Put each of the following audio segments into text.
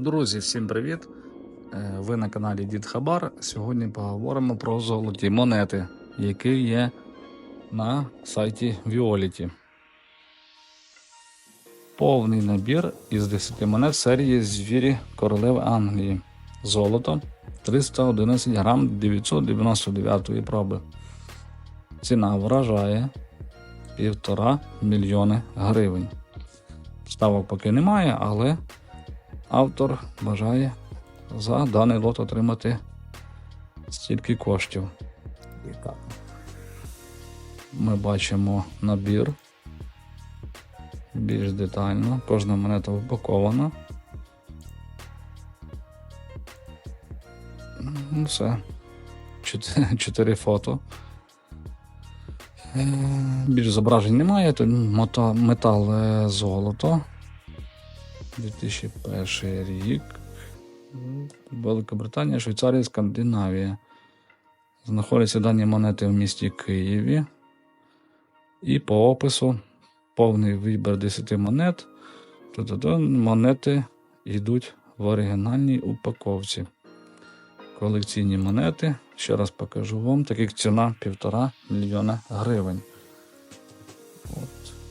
Друзі, всім привіт! Е, Ви на каналі Дід Хабар. Сьогодні поговоримо про золоті монети, які є на сайті Violet. Повний набір із 10 монет серії Звірі Королеви Англії. Золото 311 грам 999 проби. Ціна вражає 1,5 мільйони гривень. Ставок поки немає, але автор бажає за даний лот отримати стільки коштів. Ми бачимо набір більш детально. Кожна монета упакована. Ну, все. Чотири, фото. Е, Більш зображень немає, то метал е, золото. 2001 рік. Великобританія, Швейцарія, Скандинавія. Знаходяться дані монети в місті Києві. І по опису повний вибір 10 монет. Тобто монети йдуть в оригінальній упаковці. Колекційні монети. Ще раз покажу вам. Таких ціна 1,5 мільйона гривень. От.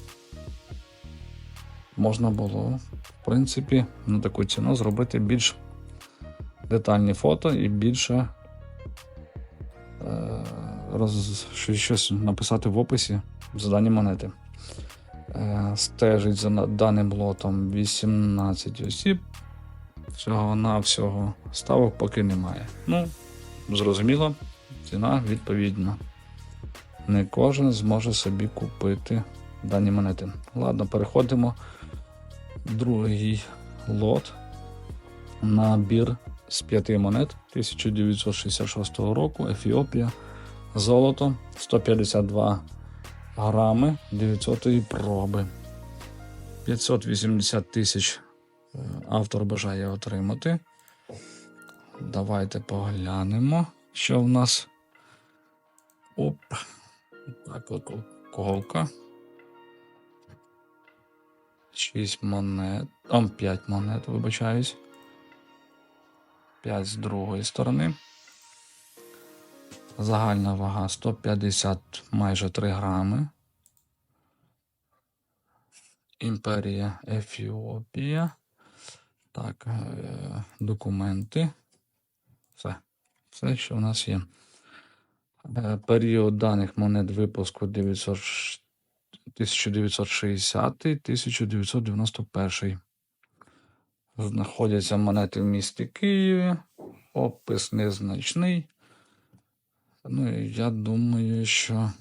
Можна було, в принципі, на таку ціну зробити більш детальні фото і більше е, роз, щось, написати в описі за дані монети. Е, стежить за даним лотом 18 осіб. Всього на всього ставок поки немає. Ну, зрозуміло, ціна відповідна. Не кожен зможе собі купити дані монети. Ладно, переходимо. Другий лот. Набір з п'яти монет 1966 року. Ефіопія. Золото 152 грами 900 проби. 580 тисяч е, автор бажає отримати. Давайте поглянемо, що в нас. Оп. Так, от колка. 6 монет. Там 5 монет, вибачаюсь. 5 з другої сторони. Загальна вага 150 майже 3 грами. Імперія Ефіопія. Так, е, документи. Все. Все, що в нас є. Е, Період даних монет випуску 900 1960-1991. Знаходяться монети в місті Києві. Опис незначний. Ну і я думаю, що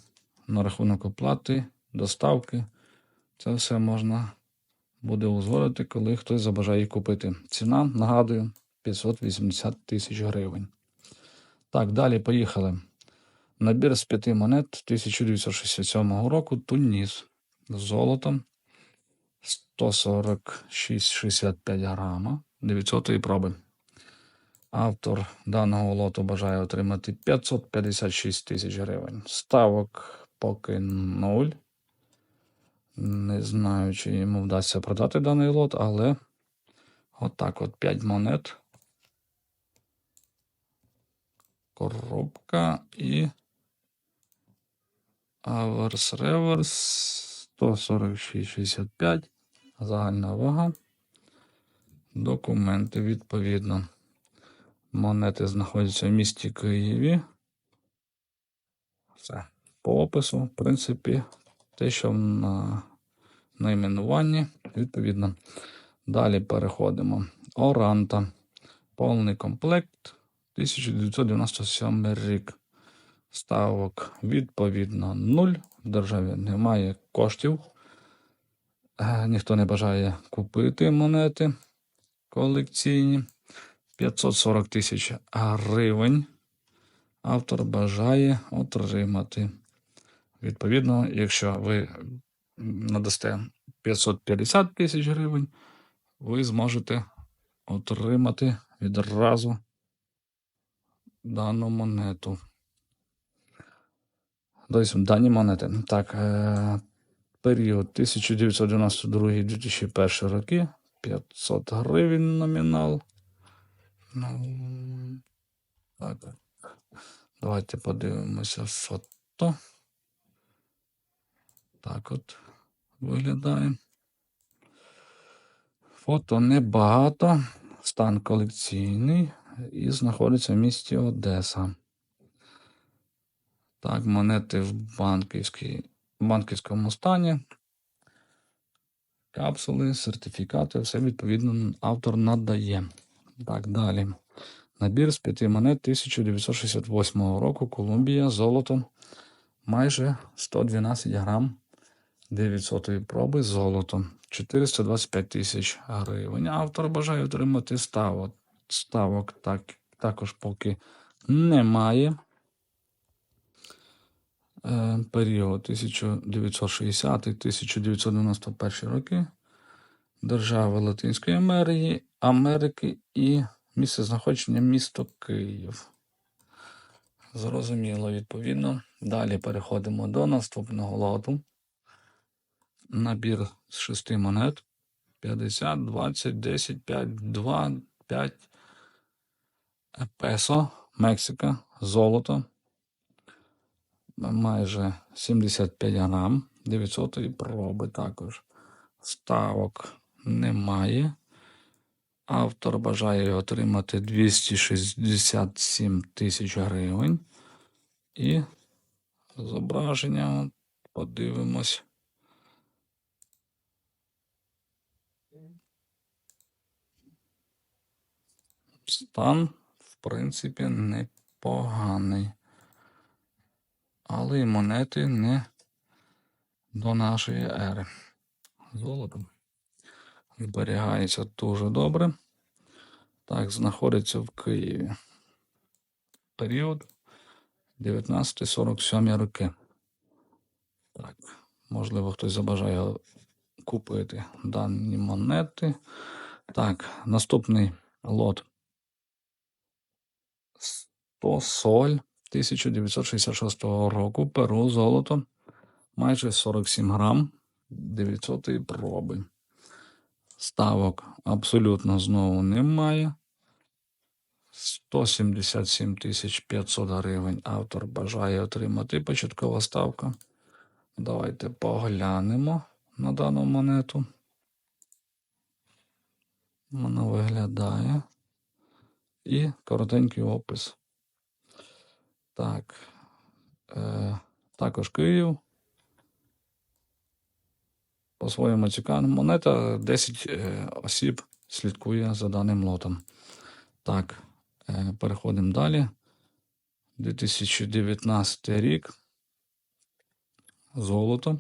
на рахунок оплати, доставки, це все можна буде узгодити, коли хтось забажає купити. Ціна, нагадую, 580 тисяч гривень. Так, далі поїхали. Набір з п'яти монет 1967 року Туніс з золотом 146,65 грама 900 проби. Автор даного лоту бажає отримати 556 тисяч гривень. Ставок поки 0. Не знаю, чи йому вдасться продати даний лот, але отак от 5 монет. Коробка і Аверс реверс 146,65. Загальна вага. Документи відповідно. Монети знаходяться в місті Києві. Все. По опису, в принципі, те, що на найменуванні, відповідно. Далі переходимо. Оранта. Повний комплект. 1997 рік. Ставок відповідно 0. В державі немає коштів. Е, Ніхто не бажає купити монети колекційні. 540 тисяч гривень. Автор бажає отримати. Відповідно, якщо ви надасте 550 тисяч гривень, ви зможете отримати відразу дану монету. Тобто дані монети. Так, е, період 1992-2001 роки. 500 гривень номінал. Ну, так. Давайте подивимося фото. Так от виглядає. Фото небагато, стан колекційний і знаходиться в місті Одеса. Так, монети в банківському стані. Капсули, сертифікати, все відповідно автор надає. Так, далі. Набір з п'яти монет 1968 року. Колумбія, золото. Майже 112 грам 900 проби золото. 425 тисяч гривень. Автор бажає отримати ставок. Ставок так, також поки немає. Е, період 1960-1991 роки. Держави Латинської Америки, Америки і місце знаходження місто Київ. Зрозуміло, відповідно. Далі переходимо до наступного лоту. Набір з шести монет. 50, 20, 10, 5, 2, 5. Песо, Мексика, золото. Майже 75 грам. 900 проби також. Ставок немає. Автор бажає отримати 267 тисяч гривень. І зображення подивимось. Стан, в принципі, непоганий. Але і монети не до нашої ери. Золото зберігається дуже добре. Так, знаходиться в Києві. Період 1947 роки. Так, можливо, хтось забажає купити дані монети. Так, наступний лот. 100 соль 1966 року. Перу золото. Майже 47 грам 900 проби. Ставок абсолютно знову немає. 177 тисяч 500 гривень автор бажає отримати початкова ставка. Давайте поглянемо на дану монету. Вона виглядає. І коротенький опис. Так. Е, також Київ. По-своєму цікава монета. 10 е, осіб слідкує за даним лотом. Так, е, переходимо далі. 2019 рік. Золото.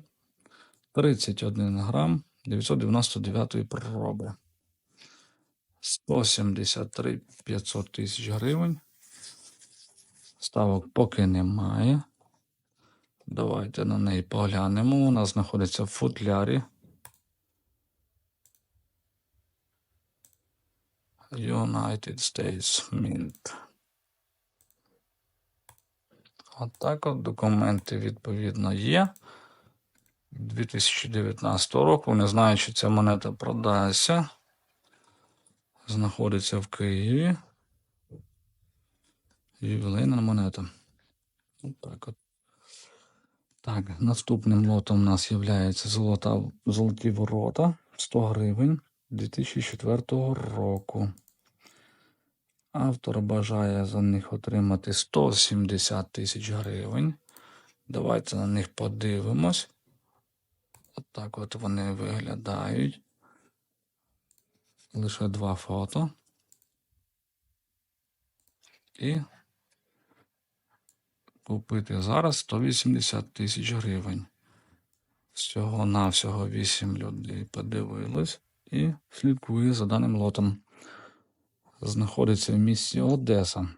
31 грам 999 проби. 173 500 тисяч гривень. Ставок поки немає. Давайте на неї поглянемо. Нас знаходиться в футлярі. United States Mint. От, от документи відповідно є. 2019 року. Не знаю, чи ця монета продасться. Знаходиться в Києві. Ювілейна монета. Отак от. Так, наступним лотом у нас є золота, золоті ворота 100 гривень 2004 року. Автор бажає за них отримати 170 тисяч гривень. Давайте на них подивимось. Отак от, от вони виглядають. Лише два фото. І купити зараз 180 тисяч гривень. Всього навсього 8 людей подивились і слідкує за даним лотом. Знаходиться в місті Одеса.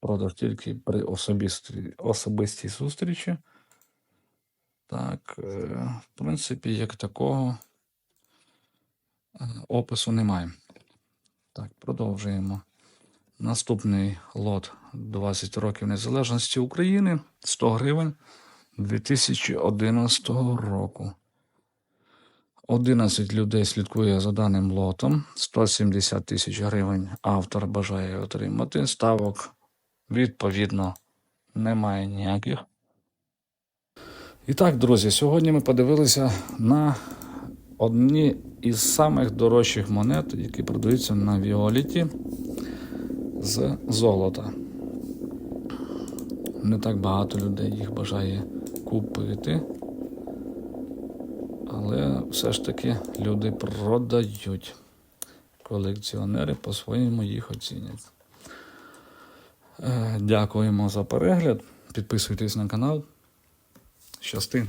Продаж тільки при особистій, особистій зустрічі. Так, е, в принципі, як такого е, опису немає. Так, продовжуємо. Наступний лот 20 років незалежності України 100 гривень 2011 року. 11 людей слідкує за даним лотом. 170 тисяч гривень автор бажає отримати. Ставок, відповідно, немає ніяких. І так, друзі, сьогодні ми подивилися на одні із самих дорожчих монет, які продаються на Віоліті з золота. Не так багато людей їх бажає купити. Але все ж таки люди продають. Колекціонери по-своєму їх оцінять. Е, Дякуємо за перегляд. Підписуйтесь на канал. Щасти!